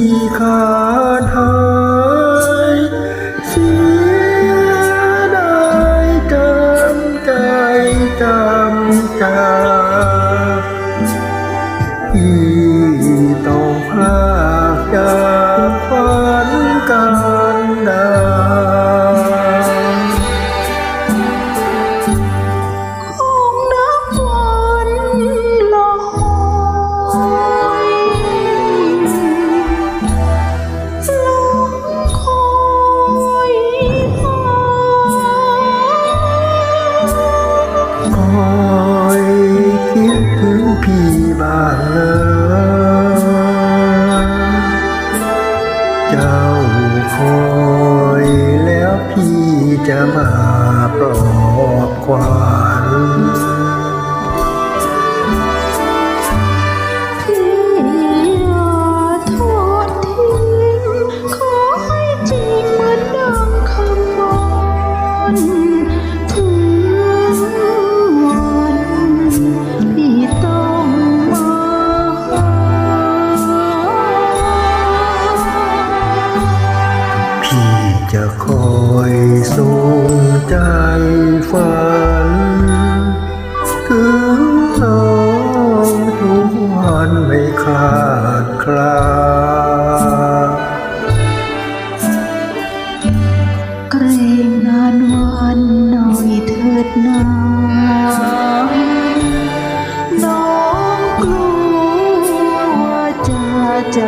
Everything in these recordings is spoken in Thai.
离开。 คิดถึงพี่บ้างเลยเจ้าคอยแล้วพี่จะมาปลอบขวัญ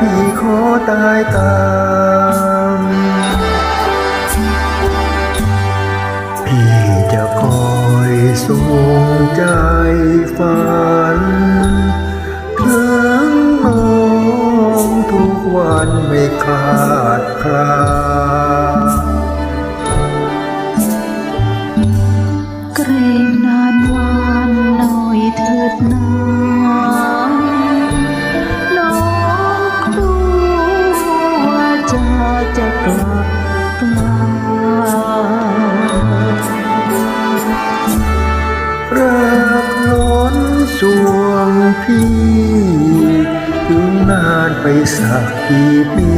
พี่ขอตายตาม พี่จะคอยสูงใจฝัน ถึงน้องทุกวันไม่ขาดคลาเกรงนานวานหน่อยเถิดนา จวงพี่ ถึงนานไปสักกี่ปี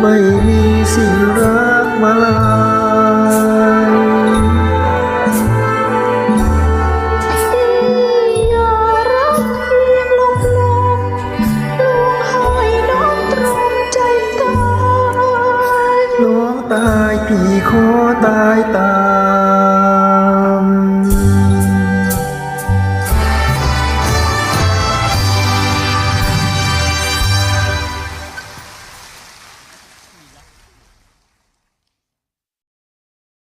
ไม่มีสิ่งรักมาลายน้องตายพี่ขอตายตาย